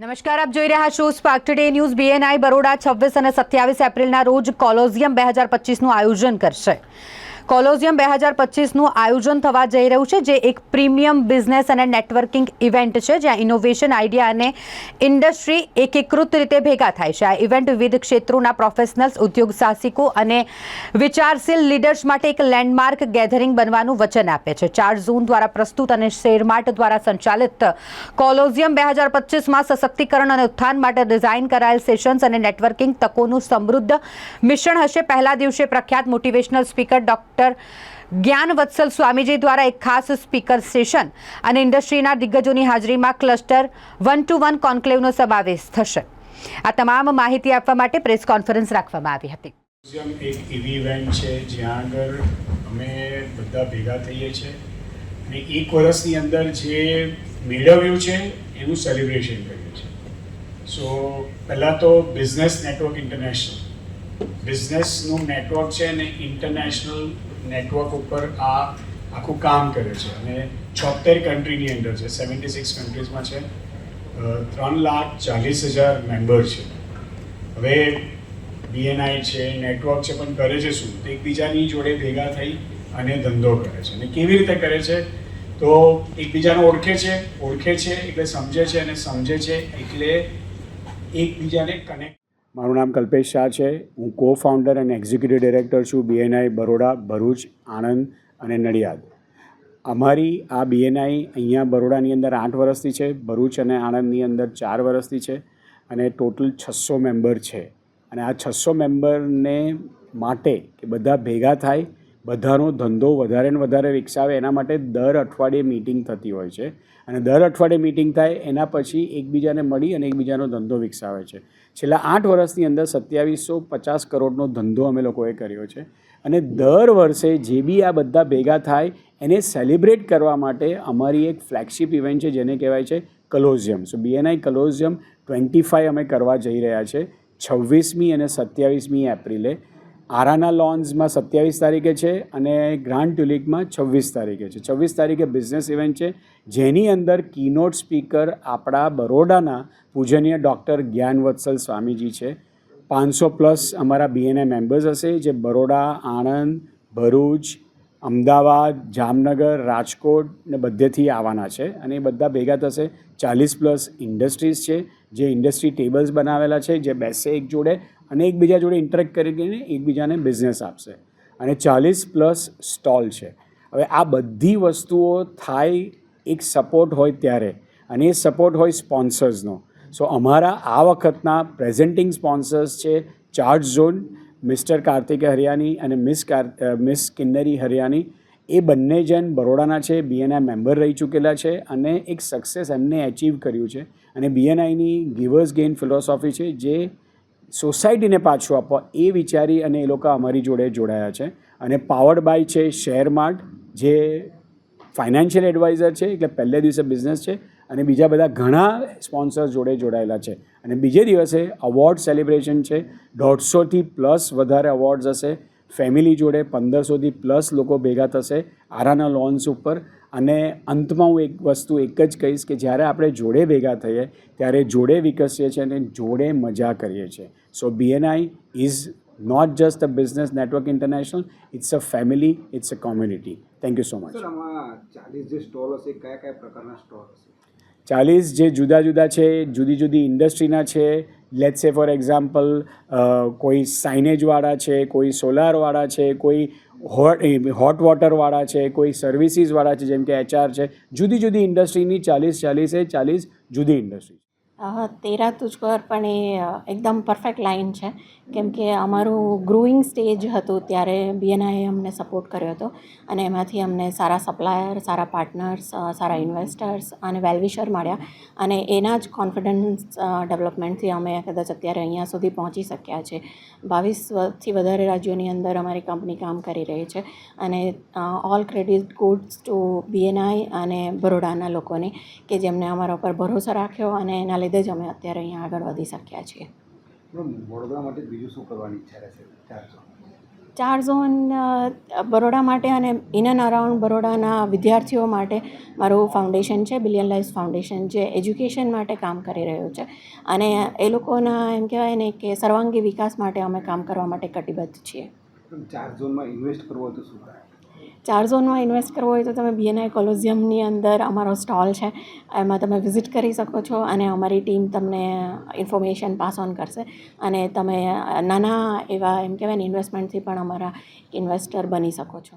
નમસ્કાર, આપ જોઈ રહ્યા છો Spark Today News BNI Baroda છવ્વીસ અને સત્યાવીસ એપ્રિલના રોજ કોલોઝિયમ બે હજાર પચીસનું આયોજન કરશે. કોલોઝિયમ બે હજાર પચીસનું આયોજન થવા જઈ રહ્યું છે, જે એક પ્રીમિયમ બિઝનેસ અને નેટવર્કિંગ ઇવેન્ટ છે, જ્યાં ઇનોવેશન આઈડિયા અને ઇન્ડસ્ટ્રી એકીકૃત રીતે ભેગા થાય છે. આ ઇવેન્ટ વિવિધ ક્ષેત્રોના પ્રોફેશનલ્સ, ઉદ્યોગ સાહસિકો અને વિચારશીલ લીડર્સ માટે એક લેન્ડમાર્ક ગેધરિંગ બનવાનું વચન આપે છે. ચાર ઝોન દ્વારા પ્રસ્તુત અને શેરમાર્ટ દ્વારા સંચાલિત કોલોઝિયમ બે હજાર પચીસમાં સશક્તિકરણ અને ઉત્થાન માટે ડિઝાઇન કરાયેલ સેશન્સ અને નેટવર્કિંગ તકોનું સમૃદ્ધ મિશ્રણ હશે. પહેલા દિવસે પ્રખ્યાત મોટિવેશનલ સ્પીકર ડોક્ટર જ્ઞાન વત્સલ સ્વામીજી દ્વારા એક ખાસ સ્પીકર સેશન અને ઇન્ડસ્ટ્રીના દિગ્ગજોની હાજરીમાં ક્લસ્ટર વન ટુ વન કોન્ક્લેવનો સમાવેશ થશે. આ તમામ માહિતી આપવા માટે પ્રેસ કોન્ફરન્સ રાખવામાં આવી હતી. એક એવી ઇવેન્ટ છે, જ્યાં આગળ અમે બધા ભેગા થઈએ છીએ અને એક વર્ષની અંદર જે મેળવ્યું છે, એનું સેલિબ્રેશન કરીએ છીએ. સો પહેલાં તો બિઝનેસ નેટવર્ક ઇન્ટરનેશનલ બિઝનેસનું નેટવર્ક છે અને ઇન્ટરનેશનલ નેટવર્ક ઉપર આ આખું કામ કરે છે. અને છોતેર કન્ટ્રીની અંદર છે સેવન્ટી સિક્સ કન્ટ્રીઝમાં છે ત્રણ લાખ ચાલીસ હજાર મેમ્બર છે. હવે બીએનઆઈ છે, નેટવર્ક છે, પણ કરે છે શું? તો એકબીજાની જોડે ભેગા થઈ અને ધંધો કરે છે. અને કેવી રીતે કરે છે? તો એકબીજાને ઓળખે છે ઓળખે છે, એટલે સમજે છે અને સમજે છે, એટલે એકબીજાને કનેક્ટ મારું નામ કલ્પેશ શાહ છે. હું કો ફાઉન્ડર અને એક્ઝિક્યુટિવ ડિરેક્ટર છું બીએનઆઈ બરોડા, ભરૂચ, આણંદ અને નડિયાદ. અમારી આ બીએનઆઈ અહીંયા બરોડાની અંદર આઠ વર્ષથી છે, ભરૂચ અને આણંદની અંદર ચાર વર્ષથી છે અને ટોટલ છસો મેમ્બર છે. અને આ છસો મેમ્બરને માટે કે બધા ભેગા થાય બધાનો ધંધો વધારે ને વધારે વિકસાવે એના માટે દર અઠવાડિયે મિટિંગ થતી હોય છે. અને દર અઠવાડિયે મિટિંગ થાય, એના પછી એકબીજાને મળી અને એકબીજાનો ધંધો વિકસાવે છે. છેલ્લા આઠ વર્ષની અંદર સત્યાવીસો પચાસ કરોડનો ધંધો અમે લોકોએ કર્યો છે. અને દર વર્ષે જે બી આ બધા ભેગા થાય, એને સેલિબ્રેટ કરવા માટે અમારી એક ફ્લેગશિપ ઇવેન્ટ છે, જેને કહેવાય છે Colosseum. So BNI Colosseum twenty five અમે કરવા જઈ રહ્યા છે, છવ્વીસમી અને સત્યાવીસમી એપ્રિલે. આરાના લોન્સમાં સત્યાવીસ તારીખે છે અને ગ્રાન્ડ ટ્યુલિકમાં છવ્વીસ તારીખે છે. છવ્વીસ તારીખે બિઝનેસ ઇવેન્ટ છે. જેની અંદર કીનોટ સ્પીકર આપણા બરોડાના પૂજનીય ડૉક્ટર જ્ઞાનવત્સલ સ્વામીજી છે. પાંચસો પ્લસ અમારા બીએનએ મેમ્બર્સ હશે, જે બરોડા, આણંદ, ભરૂચ અમદાવાદ, જામનગર, રાજકોટ ને બધેથી આવવાના છે અને એ બધા ભેગા થશે. ચાલીસ પ્લસ ઇન્ડસ્ટ્રીઝ છે, જે ઇન્ડસ્ટ્રી ટેબલ્સ બનાવેલા છે, જે બેસે એક જોડે અને એકબીજા જોડે ઇન્ટરેક્ટ કરીને એકબીજાને બિઝનેસ આપશે. અને ચાલીસ પ્લસ સ્ટોલ છે. હવે આ બધી વસ્તુઓ થાય, એક સપોર્ટ હોય ત્યારે અને એ સપોર્ટ હોય સ્પોન્સર્સનો. સો અમારા આ વખતના પ્રેઝન્ટિંગ સ્પોન્સર્સ છે Charge Zone mister Kartik Hariyani અને મિસ કાર મિસ કિન્નરી હરિયાની એ બંને જણ બરોડાના છે બીએનઆઈ મેમ્બર રહી ચૂકેલા છે અને એક સક્સેસ એમને અચીવ કર્યું છે. અને બીએનઆઈની ગિવર્સ ગેઇન ફિલોસોફી છે, જે સોસાયટીને પાછું આપવા, એ વિચારી અને એ લોકો અમારી જોડે જોડાયા છે. અને પાવર્ડ બાય છે શેર માર્ટ જે ફાઇનાન્શિયલ એડવાઇઝર છે, એટલે પહેલે દિવસે બિઝનેસ છે અને બીજા બધા ઘણા સ્પોન્સર્સ જોડે જોડાયેલા છે. અને બીજે દિવસે અવોર્ડ સેલિબ્રેશન છે. દોઢસોથી પ્લસ વધારે અવોર્ડ્સ હશે. ફેમિલી જોડે પંદરસોથી પ્લસ લોકો ભેગા થશે આરાના લોન્સ ઉપર. અને અંતમાં હું એક વસ્તુ એક જ કહીશ કે જ્યારે આપણે જોડે ભેગા થઈએ ત્યારે જોડે વિકસીએ છીએ અને જોડે મજા કરીએ છીએ. So BNI is not just a business network international it's a family it's a community thank you so much ચાલીસ જે સ્ટોલ હશે કયા કયા પ્રકારના સ્ટોલ હશે? ચાલીસ જે જુદા જુદા છે, જુદી જુદી ઇન્ડસ્ટ્રીના છે લેટ સે ફોર એક્ઝામ્પલ કોઈ સાઇનેજવાળા છે, કોઈ સોલારવાળા છે, કોઈ હોટ વોટરવાળા છે, કોઈ સર્વિસીસવાળા છે, જેમ કે એચઆર છે, જુદી જુદી ઇન્ડસ્ટ્રીની ચાલીસ, ચાલીસે ચાલીસ જુદી ઇન્ડસ્ટ્રી તેરા તુજ પર પણ એ એકદમ પરફેક્ટ લાઇન છે. કેમ કે અમારું ગ્રોઈંગ સ્ટેજ હતું ત્યારે બીએનઆઈએ અમને સપોર્ટ કર્યો હતો અને એમાંથી અમને સારા સપ્લાયર સારા પાર્ટનર્સ સારા ઇન્વેસ્ટર્સ અને વેલવિશર મળ્યા અને એના જ કોન્ફિડન્સ ડેવલપમેન્ટથી અમે કદાચ અત્યારે અહીંયા સુધી પહોંચી શક્યા છે. બાવીસથી વધારે રાજ્યોની અંદર અમારી કંપની કામ કરી રહી છે અને all credit goods to BNI અને બરોડાના લોકોને કે જેમને અમારા ઉપર ભરોસો રાખ્યો અને એના લીધે જ અમે અત્યારે અહીંયા આગળ વધી શક્યા છીએ. વડોદરા માટે બીજું શું કરવાની ઈચ્છા રહેશે? ચારસો ચાર ઝોન બરોડા માટે અને ઇન એન્ડ અરાઉન્ડ બરોડાના વિદ્યાર્થીઓ માટે મારું ફાઉન્ડેશન છે બિલિયન લાઈફ ફાઉન્ડેશન જે એજ્યુકેશન માટે કામ કરી રહ્યું છે. અને એ લોકોના એમ કહેવાય ને કે સર્વાંગી વિકાસ માટે અમે કામ કરવા માટે કટિબદ્ધ છીએ. ચાર ઝોનમાં ઇન્વેસ્ટ કરવો તો શું કરાય ચાર ઝોનમાં ઇન્વેસ્ટ કરવો હોય તો તમે બીએનઆઈ કોલોઝિયમની અંદર અમારો સ્ટોલ છે. એમાં તમે વિઝિટ કરી શકો છો અને અમારી ટીમ તમને ઇન્ફોર્મેશન પાસ ઓન કરશે. અને તમે નાના એવા એમ કહેવાય ને ઇન્વેસ્ટમેન્ટથી પણ અમારા ઇન્વેસ્ટર બની શકો છો.